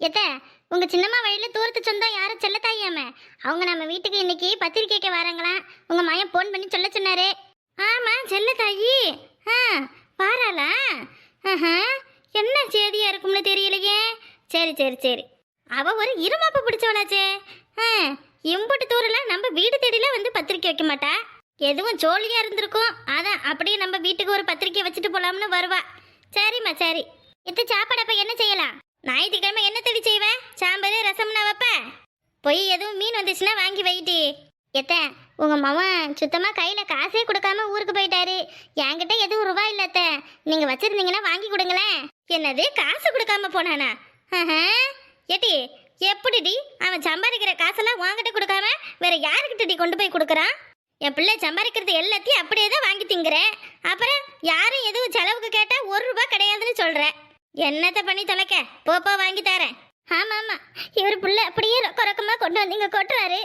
எத்த உங்க சின்னம்மா வழியில தூரத்து சொந்தம் யாரும் செல்லத்தாயாம அவங்க நம்ம வீட்டுக்கு இன்னைக்கு பத்திரிக்கைக்கு வராங்களாம். உங்க மாயன் ஃபோன் பண்ணி சொல்ல சொன்னாரு. ஆமா செல்லத்தாயி ஆ வாராளா? ஆஹா, என்ன சேதியா இருக்கும்னு தெரியலையே. சரி சரி சரி. அவ ஒரு இருமாப்பு பிடிச்சவளாச்சே ஆ, இம்புட்டு தூரம்லாம் நம்ம வீடு தேடிலாம் வந்து பத்திரிக்கை வைக்க மாட்டா. எதுவும் ஜோலியா இருந்திருக்கும். அதான் அப்படியே நம்ம வீட்டுக்கு ஒரு பத்திரிக்கை வச்சுட்டு போலாம்னு வருவா. சரிம்மா சரி. எத்த சாப்பாடு அப்ப என்ன செய்யலாம்? ஞாயிற்றுக்கிழமை என்ன தடி செய்வேன் சாம்பார் ரசம்னா வைப்ப? போய் எதுவும் மீன் வந்துச்சுன்னா வாங்கி வைட்டி எத்த உங்கள் மவன் சுத்தமாக கையில் காசே கொடுக்காம ஊருக்கு போயிட்டாரு. என்கிட்ட எதுவும் ரூபா இல்லத்த நீங்கள் வச்சுருந்தீங்கன்னா வாங்கி கொடுங்களேன். என்னது காசு கொடுக்காம போனானா? ஆஹா. ஏட்டி எப்படிடி அவன் சம்பாதிக்கிற காசெல்லாம் வாங்கிட்டு கொடுக்காம வேற யாருக்கிட்டடி கொண்டு போய் கொடுக்குறான்? என் பிள்ளை சம்பாதிக்கிறது எல்லாத்தையும் அப்படியே தான் வாங்கி திங்குறேன் அப்புறம் யாரும் எதுவும் செலவுக்கு கேட்டால் ஒரு ரூபா கிடையாதுன்னு சொல்கிறேன் என்னத்தை பண்ணி தொலைக்க? போ போ வாங்கி தரேன். ஆமா ஆமா. இவர் புள்ள அப்படியே ரொக்க ரொக்கமா கொண்டு வந்து கொட்டுறாரு.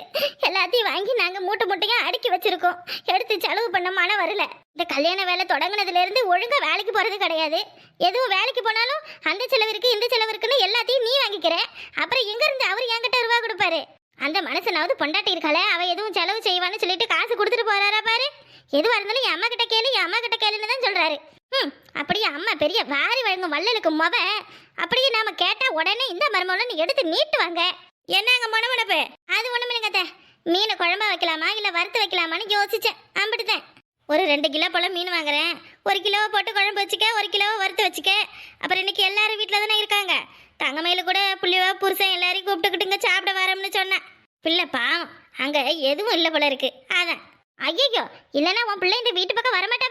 எல்லாத்தையும் வாங்கி நாங்க மூட்டை மூட்டையா அடுக்கி வச்சிருக்கோம். எடுத்து செலவு பண்ண மனம் வரல. இந்த கல்யாண வேலை தொடங்குனதுல இருந்து ஒழுங்கா வேலைக்கு போறது கிடையாது. எதுவும் வேலைக்கு போனாலும் அந்த செலவு இந்த செலவு இருக்குன்னு எல்லாத்தையும் நீ வாங்கிக்கிற. அப்புறம் எங்க இருந்து அவர் என்கிட்ட ரூபா கொடுப்பாரு? அந்த மனசனாவது பொண்டாட்டி இருக்காளே அவ எதுவும் செலவு செய்வான்னு சொல்லிட்டு காசு கொடுத்துட்டு போறாரா பாரு? எதுவா இருந்தாலும் என் அம்மா கிட்ட கேளு என் அம்மா கிட்ட கேளுன்னு தான் சொல்றாரு. அப்படியே? அம்மா பெரிய வாரி வழங்கும் வள்ளலுக்கு முத அப்படியே நாம கேட்டா உடனே இந்த மருமகளை எடுத்து எடுத்து நீட்டுவாங்க. என்னங்க முனமுனப்பு? அது ஒண்ணுமில்லைங்க அத்தை. மீனை குழம்பா வைக்கலாமா இல்ல வறுத்து வைக்கலாமான்னு யோசிச்சேன். அம்பிட்டுத்தேன் ஒரு ரெண்டு கிலோ போல மீன் வாங்குறேன். ஒரு கிலோ போட்டு குழம்பு வச்சுக்க ஒரு கிலோ வறுத்து வச்சுக்க. அப்புறம் இன்னைக்கு எல்லாரும் வீட்டில் தானே இருக்காங்க. தங்கமையில கூட புள்ளிவா புருஷன் எல்லாரையும் கூப்பிட்டுக்கிட்டுங்க சாப்பிட வரோம்னு சொன்னேன். பிள்ளை பாவம். அங்க எதுவும் இல்லை போல இருக்கு. அதான். ஐயோ இல்லைன்னா உன் பிள்ளை இந்த வீட்டு பக்கம் வரமாட்டேன்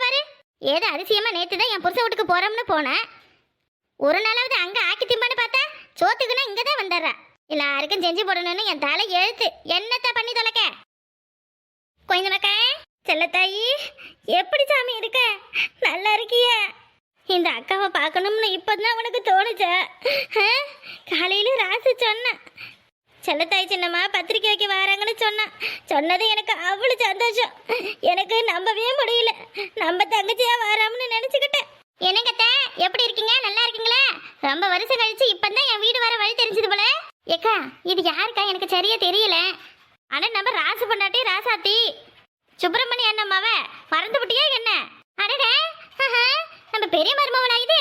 ஏதோ அதிசயமா நேத்து தான் என் புருஷன் வீட்டுக்கு போறோம்னு போனேன். ஒரு நாளாவது அங்க ஆக்கி திம்பான்னு பார்த்தா சோத்துக்குன்னா இங்க தான் வந்துடுறா எல்லாருக்கும் செஞ்சு போடணும்னு என் தலை எழுத்து. என்னத்த பண்ணி தொலைக்க? கொஞ்ச மக்கா செல்லத்தாயி எப்படி சாமி இருக்க? நல்லா இருக்கிய? இந்த அக்காவை பார்க்கணும்னு இப்போதான் உனக்கு தோணுச்சா? ஆ? காலையில ராசு சொன்னேன். செல்லத்தாய் சின்னம்மா பத்திரிக்கை வைக்க வராங்கன்னு சொன்னான். சொன்னது எனக்கு அவ்வளோ சந்தோஷம். நம்ம தங்கச்சியா வராமனு நினைச்சுக்கிட்டேன் என்னங்கத்த எப்படி இருக்கீங்க நல்லா இருக்கீங்களா ரொம்ப வருஷம் கழிச்சு இப்பதான் என் வீடு வர வழி தெரிஞ்சது போல ஏக்கா இது யாருக்கா எனக்கு சரியா தெரியல ஆனா நம்ம ராசு பொண்டாட்டி ராசாத்தி சுப்பிரமணி அண்ணம்மாவ மறந்து விட்டியா என்ன அடடே ஆஹா, நம்ம பெரிய மருமவளா இது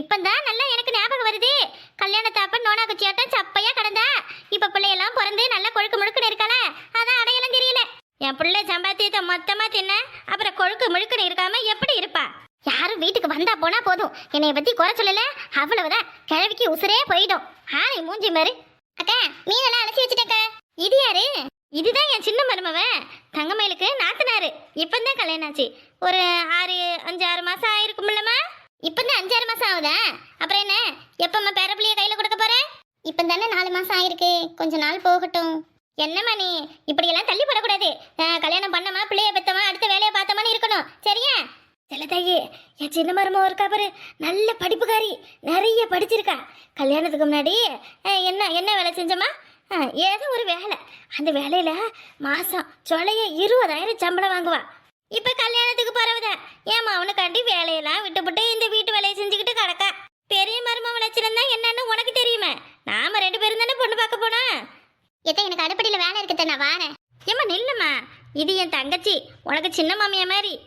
இப்பதான் நல்லா எனக்கு ஞாபகம் வருது கல்யாணத்தாப்ப நோனா குச்சியாட்டம் சப்பையா கிடந்தா இப்ப பிள்ளையெல்லாம் பிறந்து நல்லா கொழுக்கு முழுக்குன்னு இருக்காள அதான் அடையாளம் தெரியல என் பிள்ளை சம்பாத்தியத்தை மொத்தமா தின்ன அப்புறம் கொழுக்கு முழுக்குன்னு இருக்காம எப்படி இருப்பா? யாரும் வீட்டுக்கு வந்தா போனா போதும். என்னைய பத்தி குறை சொல்லல. அவ்வளவுதான். கிழவிக்கு உசுரே போயிடும். ஆனை மூஞ்சி மாதிரி அக்கா மீனெல்லாம் அலசி வச்சுட்டேக்க. இது யாரு? இதுதான் என் சின்ன மருமவன் தங்கமயிலுக்கு நாத்தனாரு. இப்பந்தான் கல்யாணம் ஆச்சு. ஒரு ஆறு அஞ்சு ஆறு மாசம் ஆயிருக்கும்லம்மா இப்பந்தான் அஞ்சாறு மாசம் ஆகுதா? அப்புறம் என்ன? எப்பம்மா பேரப்பிள்ளைய கையில கொடுக்க போற? இப்போ தானே நாலு மாசம் ஆயிருக்கு. கொஞ்ச நாள் போகட்டும். என்னம்மா நீ இப்படியெல்லாம் தள்ளி போடக்கூடாது. கல்யாணம் பண்ணமா பிள்ளைய பெத்தமா அடுத்த வேலையை பார்த்தோமான்னு இருக்கணும். சரியா? செல்லத்தாயி என் சின்ன மருமக இருக்கா பாரு. நல்ல படிப்புக்காரி. நிறைய படிச்சிருக்கா. கல்யாணத்துக்கு முன்னாடி என்ன என்ன வேலை செஞ்சோமா ஏதோ ஒரு வேலை. அந்த வேலையில மாசம் சொலைய இருபதாயிரம் சம்பளம் வாங்குவா. இப்ப கல்யாணத்துக்கு பரவுத ஏன் அவனுக்காண்டி வேலையெல்லாம் விட்டுப்புட்டு இந்த வீட்டு வேலையை செஞ்சுக்கிட்டு கிடக்கா. பெரிய மருமக லட்சணம் தான் என்னன்னு உனக்கு தெரியுமே. நாம ரெண்டு பேரும் தானே பொண்ணு பார்க்க போனா? எத்த எனக்கு அடுப்படியில் வேலை இருக்குது நான் வாரேன். ஏம்மா நில்லுமா இது என் தங்கச்சி. உனக்கு சின்ன மாமியா மாதிரி.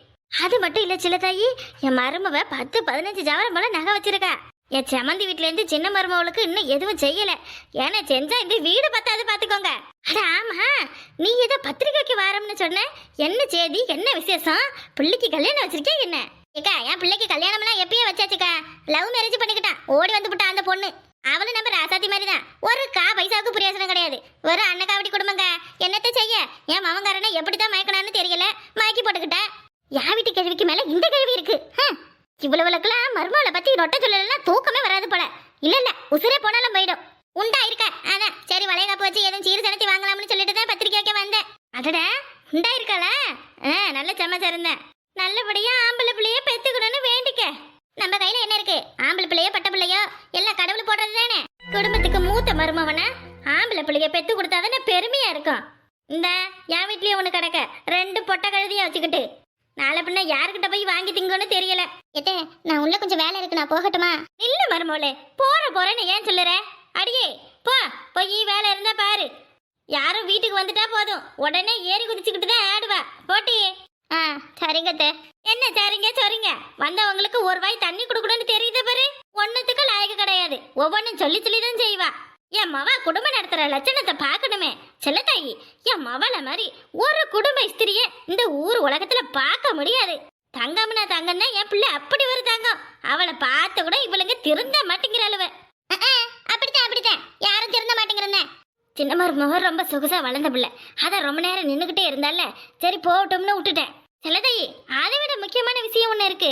அது மட்டும் இல்லை சில தாயி. என் மருமவ பத்து பதினஞ்சு ஜவரம் போல நகை வச்சிருக்கா. என் செமந்தி வீட்டிலேருந்து சின்ன மருமவளுக்கு இன்னும் எதுவும் செய்யல. ஏன்னா செஞ்சா இந்த வீடு பத்தாது பார்த்துக்கோங்க அட ஆமா. நீ ஏதோ பத்திரிக்கைக்கு வாரம்னு சொன்ன? என்ன செய்தி? என்ன விசேஷம்? பிள்ளைக்கு கல்யாணம் வச்சிருக்கே என்ன? ஏக்கா என் பிள்ளைக்கு கல்யாணம்லாம் எப்பயே வச்சாச்சுக்கா. லவ் மேரேஜ் பண்ணிக்கிட்டான் ஓடி வந்து அந்த பொண்ணு. அவளும் நம்ம ராசாத்தி மாதிரி தான் ஒரு கா பைசாவுக்கு பிரயோஜனம் கிடையாது. ஒரு அன்னக்காவடி குடும்பங்க. என்னத்தை செய்ய? என் மவங்காரனை எப்படித்தான் மயக்கணும்னு தெரியல. மயக்கி போட்டுக்கிட்ட. யா வீட்டு கேள்விக்கு மேல இந்த கேள்வி இருக்கு. இவ்வளவுலக்கெல்லாம் இவ்வளவுக்கெல்லாம் மர்மவளை பத்தி நொட்ட சொல்லலாம் தூக்கமே வராது போல. இல்ல இல்ல உசுரே போனாலும் போயிடும். உண்டா இருக்க? அதான். சரி வளைய காப்பு வச்சு எதுவும் சீர் சனத்தி வாங்கலாம்னு சொல்லிட்டு தான் பத்திரிக்கை வைக்க வந்தேன். அடட உண்டா இருக்கல ஆ நல்ல சமைச்சா இருந்தேன் நல்லபடியா ஆம்பளை பிள்ளைய பெத்துக்கணும்னு வேண்டிக்க. நம்ம கையில என்ன இருக்கு? ஆம்பளை பிள்ளையோ பட்ட பிள்ளையோ எல்லாம் குடும்பத்துக்கு மூத்த மருமவன ஆம்பளை பிள்ளைய பெத்து கொடுத்தாதானே பெருமையா இருக்கும். இந்த என் வீட்லயே ஒண்ணு கிடக்க. ரெண்டு பொட்டை கழுதியா வச்சுக்கிட்டு. நாளை பின்ன யாருக்கிட்ட போய் வாங்கி திங்கன்னு தெரியல. எட்டே நான் உள்ள கொஞ்சம் வேலை இருக்கு நான் போகட்டுமா? இல்ல மருமோளே போற போறேன்னு ஏன் சொல்லுற? அடியே போ போய் வேலை இருந்தா பாரு. யாரும் வீட்டுக்கு வந்துட்டா போதும். உடனே ஏறி குதிச்சுக்கிட்டு தான் ஆடுவா. போட்டி. ஆ சரிங்கத்தே என்ன சரிங்க சரிங்க. வந்தவங்களுக்கு ஒரு வாய் தண்ணி கொடுக்கணும்னு தெரியுது பாரு ஒன்னுத்துக்கு லாயக்கு கிடையாது ஒவ்வொன்றும் சொல்லி சொல்லி தான் செய்வா. என் மவ குடும்பம் நடத்துற லட்சணத்தை பார்க்கணுமே. செல்லத்தாயி என் மவளை மாதிரி ஒரு குடும்ப ஸ்திரியை இந்த ஊர் உலகத்துல பார்க்க முடியாது. தங்கம்னா தங்கம் தான் என் பிள்ளை அப்படி ஒரு தங்கம். அவளை பார்த்து கூட இவளுங்க திருந்த மாட்டேங்கிறாளுவ அப்படித்தான் அப்படித்தான். யாரும் திருந்த மாட்டேங்கிறேன் சின்ன முகம் ரொம்ப சொகுசா வளர்ந்த பிள்ளை. அதை ரொம்ப நேரம் நின்றுக்கிட்டே இருந்தால. சரி போகட்டும்னு விட்டுட்டேன். செல்லதாயி அதை விட முக்கியமான விஷயம் ஒன்று இருக்கு.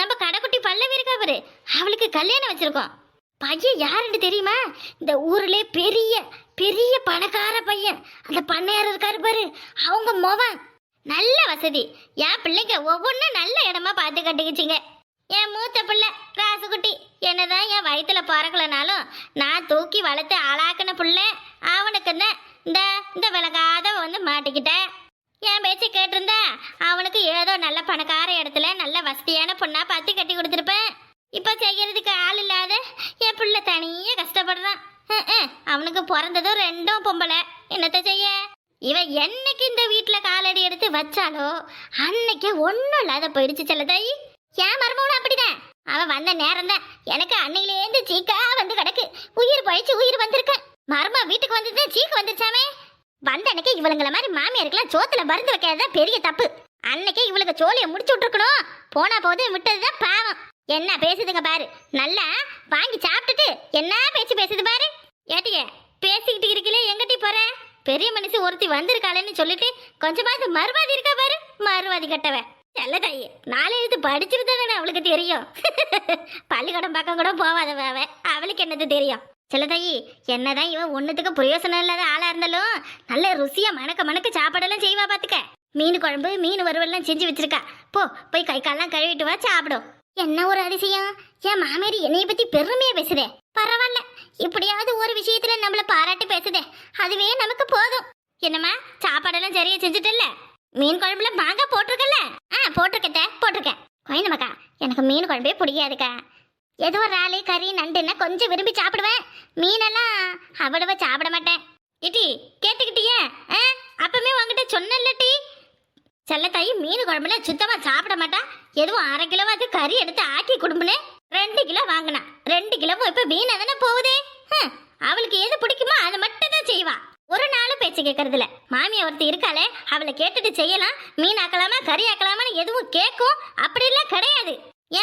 நம்ம கடைக்குட்டி பல்லவி இருக்கா பாரு? அவளுக்கு கல்யாணம் வச்சிருக்கோம். பையன் யாருன்னு தெரியுமா? இந்த ஊர்ல பெரிய பெரிய பணக்கார பையன். அந்த பண்ணையார் இருக்காரு பாரு. அவங்க மொவன் நல்ல வசதி. என் பிள்ளைங்க ஒவ்வொன்றும் நல்ல இடமா பார்த்து கட்டிக்கிச்சிங்க. என் மூத்த பிள்ளை ராசுகுட்டி என்னதான் என் வயித்துல பிறக்கலனாலும் நான் தூக்கி வளர்த்து ஆளாக்குன பிள்ளை. அவனுக்கு தான் இந்த இந்த விலகாத வந்து மாட்டிக்கிட்டேன் என் பேச்சு கேட்டிருந்தா அவனுக்கு ஏதோ நல்ல பணக்கார இடத்துல நல்ல வசதியான பொண்ணா பார்த்து கட்டி கொடுத்துருப்பேன் இப்போ செய்யறதுக்கு ஆள் இல்லாத என் பிள்ளை தனியே கஷ்டப்படுறான். அவனுக்கு பிறந்ததும் ரெண்டும் பொம்பளை. என்னத்த செய்ய? இவன் என்னைக்கு இந்த வீட்டில் காலடி எடுத்து வச்சாலோ அன்னைக்கே ஒன்றும் இல்லாத போயிடுச்சு செல்லதாயி ஏன் மருமகளும் அப்படிதான்? அவன் வந்த நேரம் தான் எனக்கு அன்னையிலேருந்து சீக்கா வந்து கிடக்கு. உயிர் பழிச்சு உயிர் வந்திருக்கேன் மருமா வீட்டுக்கு வந்தது சீக்கு வந்துருச்சாமே. வந்த அன்னைக்கு இவளுங்களை மாதிரி மாமியாருக்கெல்லாம் சோத்துல மருந்து வைக்காததான் பெரிய தப்பு. அன்னைக்கே இவளுக்கு சோழியை முடிச்சு விட்டுருக்கணும். போனா போது விட்டதுதான் பாவம். என்ன பேசுதுங்க பாரு. நல்லா வாங்கி சாப்பிட்டுட்டு என்ன பேச்சு பேசுது பாரு. ஏட்டிய பேசிக்கிட்டு இருக்கலே எங்கிட்டி போற? பெரிய மனுஷன் ஒருத்தி வந்திருக்காளேன்னு சொல்லிட்டு கொஞ்சமாவது மறுவாதி இருக்கா பாரு. மறுவாதி கட்டவ. செல்ல தாயி நாளை எழுத்து படிச்சிருந்தானே அவளுக்கு தெரியும். பள்ளிக்கூடம் பக்கம் கூட போவாதவ அவ. அவளுக்கு என்னது தெரியும்? செல்லதாயி என்னதான் இவன் ஒன்றுத்துக்கு பிரயோசனம் இல்லாத ஆளா இருந்தாலும் நல்ல ருசியா மணக்க மணக்க சாப்பாடெல்லாம் செய்வா பாத்துக்க. மீன் குழம்பு மீன் வறுவல்லாம் செஞ்சு வச்சிருக்கா. போ போய் கை காலெல்லாம் கழுவிட்டு வா சாப்பிடும். என்ன ஒரு அதிசயம்? என் மாமியார் என்னைய பத்தி பெருமையா பேசுதே. பரவாயில்ல. இப்படியாவது ஒரு விஷயத்துல நம்மள பாராட்டி பேசுதே. அதுவே நமக்கு போதும். என்னம்மா சாப்பாடெல்லாம் சரியா செஞ்சுட்டல்ல? மீன் குழம்புல மாங்காய் போட்டிருக்கல ஆ போட்டிருக்கத்த போட்டிருக்கேன். கோயினமக்கா எனக்கு மீன் குழம்பே பிடிக்காதுக்கா. ஏதோ ஒரு கறி நண்டுன்னா கொஞ்சம் விரும்பி சாப்பிடுவேன். மீனெல்லாம் அவ்வளவா சாப்பிட மாட்டேன். இட்டி கேட்டுக்கிட்டியா ஆ அப்பமே உங்ககிட்ட சொன்னல டி செல்லத்தாயி மீன் குழம்புல சுத்தமா சாப்பிட மாட்டா. எதுவும் அரை கிலோவாது கறி எடுத்து ஆக்கி கொடும்புனே ரெண்டு கிலோ வாங்கினா. ரெண்டு கிலோவும் இப்ப வீணா தானே போகுதே? அவளுக்கு எது பிடிக்குமோ அதை மட்டும் தான் செய்வா. ஒரு நாளும் பேச்சு கேட்கறதில்ல மாமியா ஒருத்தி இருக்காளே அவளை கேட்டுட்டு செய்யலாம். மீன் ஆக்கலாமா கறி ஆக்கலாமான்னு எதுவும் கேட்கும் அப்படிலாம் கிடையாது.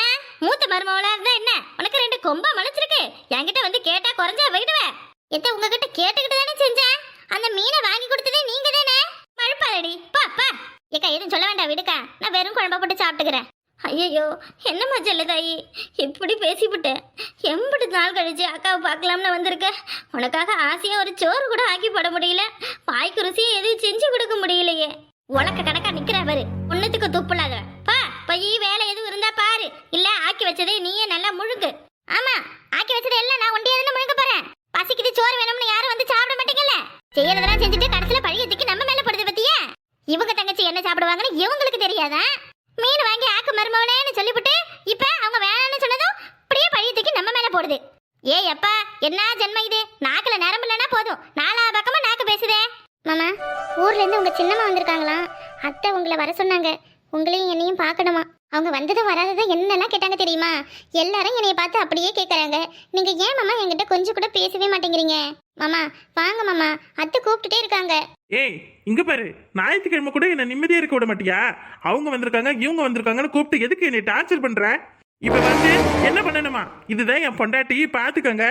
ஏன்? மூத்த மருமவளா இருந்தா என்ன? உனக்கு ரெண்டு கொம்பா முளைச்சிருக்கு. என்கிட்ட வந்து கேட்டா குறைஞ்சா போயிடுவேன் எத்த உங்ககிட்ட கேட்டுக்கிட்டு தானே செஞ்சேன். அந்த மீனை வாங்கி கொடுத்ததே நீங்க தானே மழுப்பாரடி பா பா ஏக்கா எதுவும் சொல்ல வேண்டாம் விடுக்கா. நான் வெறும் குழம்பா போட்டு சாப்பிட்டுக்கிறேன். ஐயோ என்னம்மா செல்லதாயி இப்படி பேசிவிட்டேன் எம்பிட்டு நாள் கழிச்சு அக்காவை பார்க்கலாம்னு வந்திருக்க. உனக்காக ஆசையாக ஒரு சோறு கூட ஆக்கி போட முடியல. வாய்க்கு ருசியை எதுவும் செஞ்சு கொடுக்க முடியலையே. உனக்கு கணக்கா நிக்கிற பாரு ஒன்னுத்துக்கு துப்புலாத பா போய் வேலை எதுவும் இருந்தா பாரு. இல்ல ஆக்கி வச்சதே நீயே நல்லா முழுங்கு. ஆமா ஆக்கி வச்சது எல்லாம் நான் ஒண்டியா முழுங்க போறேன். பசிக்குது சோறு வேணும்னு யாரும் வந்து சாப்பிட மாட்டீங்கல்ல? செய்யறதெல்லாம் செஞ்சுட்டு கடைசியில பழிய தூக்கி நம்ம மேல படுது பத்தியா இவங்க தங்கச்சி என்ன சாப்பிடுவாங்கன்னு இவங்களுக்கு தெரியாதா? மீன் வாங்கி ஆக்கு மருமவனேன்னு சொல்லிவிட்டு இப்ப அவங்க வேணாம்னு சொன்னதும் அப்படியே பழைய தூக்கி நம்ம மேல போடுது. ஏ அப்பா என்ன ஜென்ம இது? நாக்குல நரம்பு இல்லைன்னா போதும். நாலா பக்கமா நாக்கு பேசுதே. மாமா ஊர்ல இருந்து உங்க சின்னம்மா வந்திருக்காங்களாம். அத்தை உங்களை வர சொன்னாங்க. உங்களையும் என்னையும் பார்க்கணுமா? அவங்க வந்ததும் வராததும் என்னெல்லாம் கேட்டாங்க தெரியுமா? எல்லாரும் என்னைய பார்த்து அப்படியே கேட்கறாங்க நீங்க ஏன் மாமா என்கிட்ட கொஞ்சம் கூட பேசவே மாட்டேங்கிறீங்க? மாமா வாங்க மாமா. அத்தை கூப்பிட்டுட்டே இருக்காங்க. ஏய் இங்க பாரு. ஞாயிற்றுக்கிழமை கூட என்ன நிம்மதியா இருக்க விட மாட்டியா? அவங்க வந்திருக்காங்க இவங்க வந்திருக்காங்கன்னு கூப்பிட்டு எதுக்கு என்னை டார்ச்சர் பண்ற? இப்ப வந்து என்ன பண்ணணுமா? இதுதான் என் பொண்டாட்டி பாத்துக்கங்க.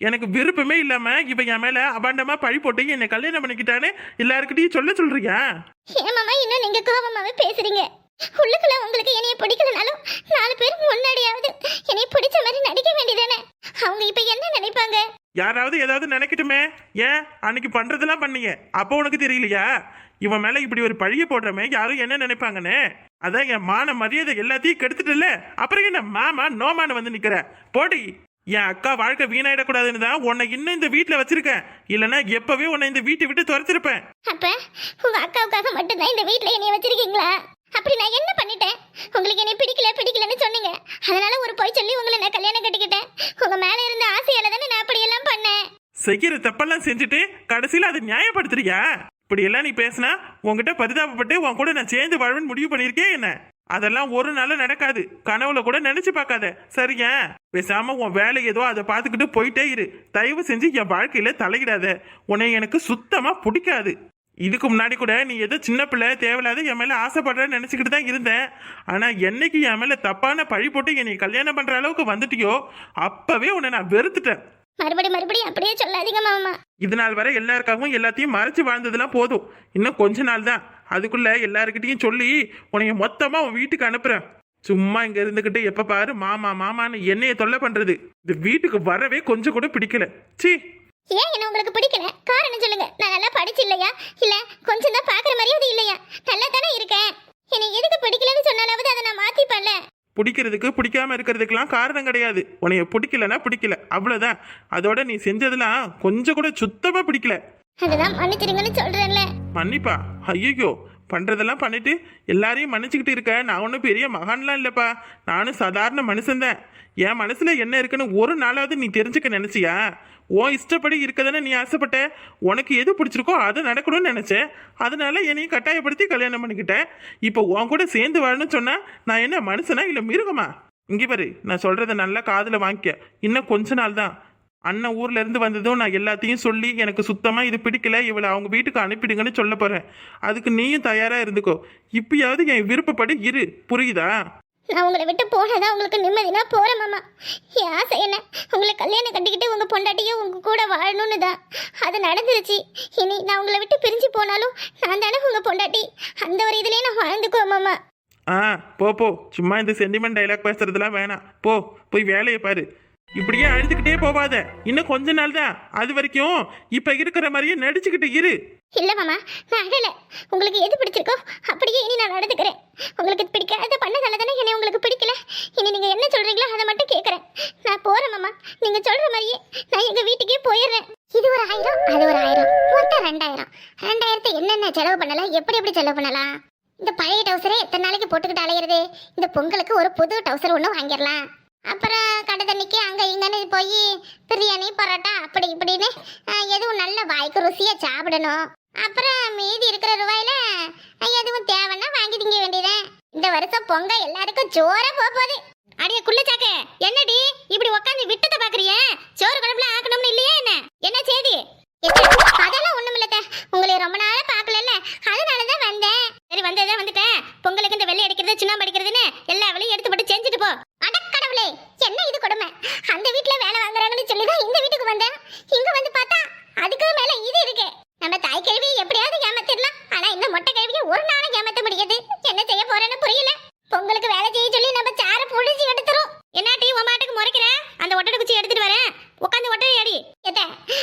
எனக்கு விருப்பமே இல்லாம இவ என் மேல அபாண்டமா பழி போட்டு என்னை கல்யாணம் பண்ணிக்கிட்டான்னு எல்லாருக்கிட்டையும் சொல்ல சொல்றியா? ஏன் மாமா இன்னும் நீங்க கோபமாவே பேசுறீங்க. உள்ளுக்குள்ள உங்களுக்கு என்னைய பிடிக்கலனாலும் நாலு பேர் முன்னாடியாவது என்னைய பிடிச்ச மாதிரி நடிக்க வேண்டியதானே? அவங்க இப்ப என்ன நினைப்பாங்க? யாராவது ஏதாவது நினைக்கட்டுமே. ஏன்? அன்னைக்கு பண்றதெல்லாம் பண்ணீங்க அப்போ உனக்கு தெரியலையா? இவன் மேல இப்படி ஒரு பழிய போடுறமே யாரும் என்ன நினைப்பாங்கன்னு? அதான் என் மான மரியாதை எல்லாத்தையும் கெடுத்துட்டுல அப்புறம் என்ன மாமா நோமான்னு வந்து நிக்கிற? போடி. என் அக்கா வாழ்க்கை வீணாயிடக்கூடாதுன்னு தான் உன்னை இன்னும் இந்த வீட்டுல வச்சிருக்கேன். இல்லைன்னா எப்பவே உன்னை இந்த வீட்டை விட்டு துரத்திருப்பேன். அப்ப உங்க அக்காவுக்காக மட்டும்தான் இந்த வீட்ல என்னைய வச்சிருக்கீங்களா? அப்படி நான் என்ன பண்ணிட்டேன்? உங்களுக்கு என்னை பிடிக்கல பிடிக்கலன்னு சொன்னீங்க. அதனால ஒரு பொய் சொல்லி உங்களை நான் கல்யாணம் கட்டிக்கிட்டேன். உங்க மேல இருந்த ஆசையால தானே நான் அப்படி எல்லாம் பண்ணேன். செய்கிற தப்பெல்லாம் செஞ்சுட்டு கடைசியில அதை நியாயப்படுத்துறியா? இப்படி எல்லாம் நீ பேசினா உன்கிட்ட பரிதாபப்பட்டு உன் கூட நான் சேர்ந்து வாழ்வேன்னு முடிவு பண்ணியிருக்கேன் என்ன? அதெல்லாம் ஒரு நாள் நடக்காது. கனவுல கூட நினைச்சு பார்க்காத. சரியா பேசாம உன் வேலை ஏதோ அதை பார்த்துக்கிட்டு போயிட்டே இரு. தயவு செஞ்சு என் வாழ்க்கையில தலையிடாத. உன்னை எனக்கு சுத்தமா பிடிக்காது. இதுக்கு முன்னாடி கூட நீ ஏதோ சின்ன பிள்ளை தேவையில்லாத என் மேல ஆசைப்படுறேன்னு நினைச்சுக்கிட்டு தான் இருந்தேன். ஆனா என்னைக்கு என் மேல தப்பான பழி போட்டு என்னை கல்யாணம் பண்ற அளவுக்கு வந்துட்டியோ அப்பவே உன்னை நான் வெறுத்துட்டேன். மறுபடி மறுபடியும் அப்படியே சொல்லாதீங்க மாமா. இது நாள் வரை எல்லாருக்காகவும் எல்லாத்தையும் மறைச்சு வாழ்ந்ததெல்லாம் போதும். இன்னும் கொஞ்ச நாள் தான். அதுக்குள்ள எல்லாருக்கிட்டையும் சொல்லி உன்னைய மொத்தமா உன் வீட்டுக்கு அனுப்புறேன். சும்மா இங்க இருந்துகிட்டு எப்ப பாரு மாமா மாமான்னு என்னைய தொல்லை பண்றது. இந்த வீட்டுக்கு வரவே கொஞ்சம் கூட பிடிக்கல. சீ ஏன் என்ன உங்களுக்கு பிடிக்கல? காரணம் சொல்லுங்க. நான் நல்லா படிச்சு இல்லையா இல்ல கொஞ்சம் தான் பாக்குற மரியாதை இல்லையா? நல்லா தானே இருக்கேன். என்னை எதுக்கு பிடிக்கலன்னு சொன்னாலாவது அதை நான் மாத்திப்பேன்ல. பிடிக்கிறதுக்கு பிடிக்காம இருக்கிறதுக்கெல்லாம் காரணம் கிடையாது. உன்னைய பிடிக்கலன்னா பிடிக்கல. அவ்வளவுதான். அதோட நீ செஞ்சதெல்லாம் கொஞ்சம் கூட சுத்தமா பிடிக்கல. அதுதான் மன்னிச்சிருங்கன்னு சொல்றேன்ல. மன்னிப்பா. ஐயோ பண்ணுறதெல்லாம் பண்ணிட்டு எல்லாரையும் மன்னிச்சுக்கிட்டு இருக்க. நான் ஒன்றும் பெரிய மகான்லாம் இல்லைப்பா. நானும் சாதாரண மனுஷன்தான் என் மனசில் என்ன இருக்குன்னு ஒரு நாளாவது நீ தெரிஞ்சுக்க நினச்சியா? உன் இஷ்டப்படி இருக்கதானே நீ ஆசைப்பட்ட? உனக்கு எது பிடிச்சிருக்கோ அது நடக்கணும்னு நினச்சேன். அதனால என்னையும் கட்டாயப்படுத்தி கல்யாணம் பண்ணிக்கிட்டேன் இப்போ உன் கூட சேர்ந்து வாழணும்னு சொன்னால் நான் என்ன மனுஷனா இல்லை மிருகமா? இங்கே பாரு நான் சொல்கிறத நல்லா காதில் வாங்கிக்க. இன்னும் கொஞ்ச நாள் தான் அண்ணன் ஊர்ல இருந்து வந்ததும் நான் எல்லாத்தையும் சொல்லி எனக்கு சுத்தமா இது பிடிக்கல இவளை அவங்க வீட்டுக்கு அனுப்பிடுங்கன்னு சொல்ல போறேன். அதுக்கு நீயும் தயாரா இருந்துக்கோ. இப்பயாவது என் விருப்பப்படி இரு. புரியுதா? நான் உங்களை விட்டு போனதான் உங்களுக்கு நிம்மதினா போறேன் மாமா. என் ஆசை என்ன? உங்களை கல்யாணம் கட்டிக்கிட்டு உங்க பொண்டாட்டியும் உங்க கூட வாழணும்னு தான் அது நடந்துருச்சு. இனி நான் உங்களை விட்டு பிரிஞ்சு போனாலும் நான் தானே உங்க பொண்டாட்டி. அந்த ஒரு இதுலயே நான் வாழ்ந்துக்குவேன் மாமா. ஆ போ போ. சும்மா இந்த சென்டிமெண்ட் டைலாக் பேசுறதுலாம் வேணாம். போ போய் வேலையை பாரு. இப்படியே அழுதுகிட்டே போவாத. இன்னும் கொஞ்ச நாள் தான். அது வரைக்கும் இப்ப இருக்கிற மாதிரியே நடிச்சுக்கிட்டு இரு. இல்ல மாமா நான் அழல. உங்களுக்கு எது பிடிச்சிருக்கோ அப்படியே இனி நான் நடந்துக்கிறேன். உங்களுக்கு பிடிக்காத பண்ணதால தானே என்னை உங்களுக்கு பிடிக்கல. இனி நீங்க என்ன சொல்றீங்களோ அதை மட்டும் கேட்கறேன் நான் போறேன் மாமா. நீங்க சொல்ற மாதிரியே நான் எங்க வீட்டுக்கே போயிடுறேன். இது ஒரு ஆயிரம் அது ஒரு ஆயிரம். மொத்தம் ரெண்டாயிரம். ரெண்டாயிரத்தை என்னென்ன செலவு பண்ணலாம்? எப்படி எப்படி செலவு பண்ணலாம்? இந்த பழைய டவுசரே எத்தனை நாளைக்கு போட்டுக்கிட்டு அலையிறது? இந்த பொங்கலுக்கு ஒரு புது டவுசர் ஒன்று வாங்கிடலாம். அப்புறம் கடை தண்ணிக்கு அங்கே இங்கன்னு போய் பிரியாணி பரோட்டா அப்படி இப்படின்னு எதுவும் நல்ல வாய்க்கு ருசியாக சாப்பிடணும். அப்புறம் மீதி இருக்கிற ரூபாயில எதுவும் தேவைன்னா வாங்கி திங்க வேண்டியதேன் இந்த வருஷம் பொங்க எல்லாருக்கும் ஜோரா போக போகுது. அடிய குள்ளச்சாக்க என்னடி இப்படி உட்காந்து விட்டத பாக்குறிய? சோறு குழம்புல ஆக்கணும் இல்லையா என்ன என்ன செய்தி அதெல்லாம் ஒண்ணும் இல்லத்த உங்களை ரொம்ப நாளா பாக்கலல்ல அதனாலதான் வந்தேன் சரி வந்ததே வந்துட்டேன் பொங்கலுக்கு இந்த வெள்ளை அடிக்கிறது சுண்ணாம்பு அடிக்கிறதுன்னு எல்லா வேலையும் எடுத்து போட்டு செஞ்சுட்டு போ அடக்கடவுளே என்ன இது கொடுமை அந்த வீட்ல வேலை வாங்குறாங்கன்னு சொல்லி தான் இந்த வீட்டுக்கு வந்தேன் இங்க வந்து பார்த்தா அதுக்கு மேல இது இருக்கு நம்ம தாய் கேள்வியை எப்படியாவது ஏமாத்திடலாம் ஆனா இந்த மொட்டை கேள்வியை ஒரு நாளும் ஏமாத்த முடியாது என்ன செய்ய போறேன்னு புரியல பொங்கலுக்கு வேலை செய்ய சொல்லி நம்ம சார புடிச்சு எடுத்துரும் என்னாட்டி உன் மாட்டுக்கு முறைக்கிற அந்த ஒட்டடை குச்சி எடுத்துட்டு வரேன். உட்காந்து ஒட்டடை அடி. எத்த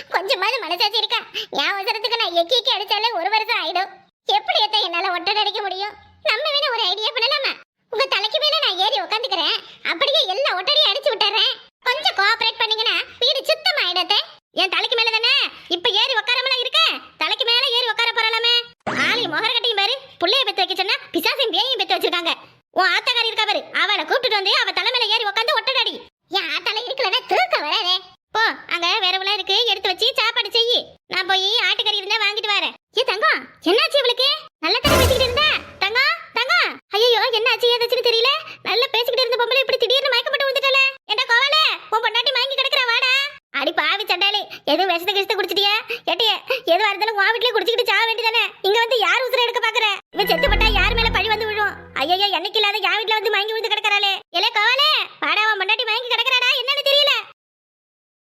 கொஞ்சமாவது மனசாச்சு இருக்கா? என் அவசரத்துக்கு நான் எக்கி எக்கி அடிச்சாலே ஒரு வருஷம் ஆயிடும். எப்படி எத்த என்னால ஒட்டடை அடிக்க முடியும்? நம்ம வேணா ஒரு ஐடியா பண்ணலாமா? உங்க தலைக்கு மேல நான் ஏறி உட்காந்துக்கிறேன். அப்படியே எல்லா ஒட்டடியும் அடிச்சு விட்டுறேன். கொஞ்சம் கோஆபரேட் பண்ணீங்கன்னா வீடு சுத்தம் சுத்தமாயிடத்தே என் தலைக்கு மேல தானே? இப்ப ஏறி உட்காரமெல்லாம் இருக்க. தலைக்கு மேல ஏறி உட்கார போறலாமே ஆளி முகர கட்டியும் பாரு. புள்ளைய பெத்து வைக்க சொன்னா பிசாசையும் பேயும் பெத்து வச்சிருக்காங்க. உன் ஆத்தக்காரி இருக்கா பாரு. அவளை கூப்பிட்டுட்டு வந்து அவ தலைமையில ஏறி உட்காந்து ஒட்டடாடி வாங்கி எலே கோவாலே. வாங்கி கிடக்குறாடா. என்னன்னு தெரியல.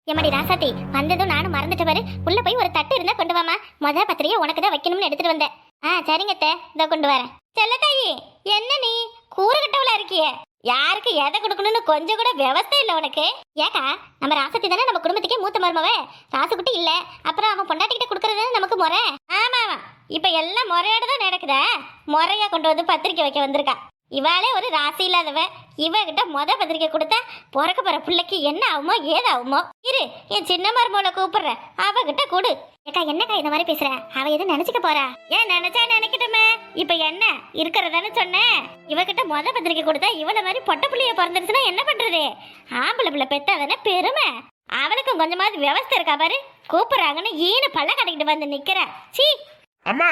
எம்மடி ராசாத்தி வந்ததும் நானும் மறந்துட்டு பாரு. உள்ள போய் ஒரு தட்டு இருந்தா கொண்டு வாமா முத பத்திரிகை உனக்கு தான் வைக்கணும்னு எடுத்துட்டு வந்தேன். ஆ சரிங்க அத்தை. இதோ கொண்டு வரேன். செல்லத்தாயி என்ன நீ? கூறுகட்டவளா இருக்கியே? யாருக்கு எதை கொடுக்கணும்னு கொஞ்சம் கூட விவசாயம் இல்ல உனக்கு? ஏக்கா நம்ம ராசத்தி தானே நம்ம குடும்பத்துக்கே மூத்த மருமவ? ராசுக்குட்டி இல்ல. அப்புறம் அவன் பொண்டாட்டிக்கிட்ட கொடுக்கறது நமக்கு முறை? ஆமா ஆமா இப்ப எல்லாம் முறையோட தான் நடக்குதா? முறையா கொண்டு வந்து பத்திரிக்கை வைக்க வந்திருக்கா. இவாளே ஒரு ராசி இல்லாதவ. இவகிட்ட மொத பத்திரிக்கை கொடுத்தா பிறக்க போற பிள்ளைக்கு என்ன ஆகுமோ ஏதாகுமோ. இரு என் சின்ன மருமோளை கூப்பிடுறேன் அவகிட்ட கொடு. ஏக்கா என்னக்கா இந்த மாதிரி பேசுற? அவ எதுவும் நினைச்சுக்க போறா? ஏன் நினைச்சா நினைக்கட்டுமே? இப்ப என்ன? இருக்கிறதானு சொன்னேன் இவகிட்ட மொத பத்திரிக்கை கொடுத்தா இவள மாதிரி பொட்ட பிள்ளைய பிறந்துருச்சுன்னா என்ன பண்றது? ஆம்பளை பிள்ளை பெத்தாதானே பெருமை. அவனுக்கும் கொஞ்சமாவது விவஸ்தை இருக்கா பாரு. கூப்பிடுறாங்கன்னு ஈன பல்ல கட்டிக்கிட்டு வந்து நிக்கிற. சீ. அம்மா